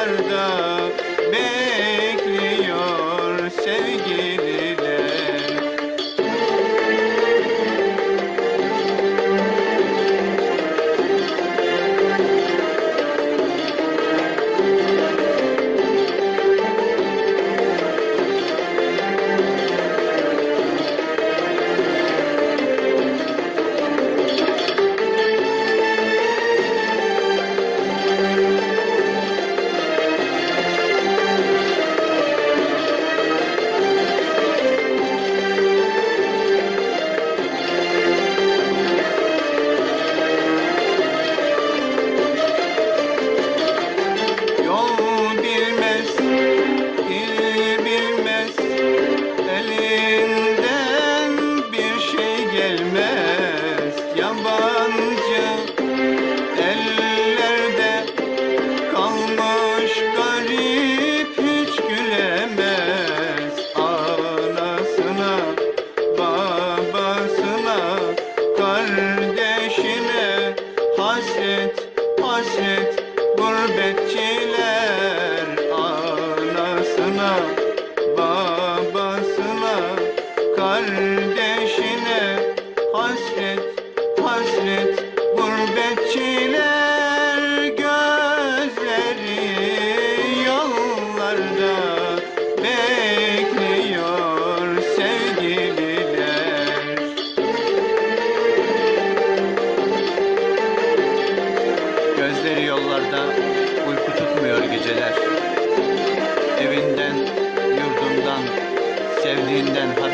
derde gurbetçiler anasına babasına kardeşine hasret hasret gurbetçiler. Gözleri yollarda uyku tutmuyor geceler. Evinden, yurdundan, sevdiğinden haber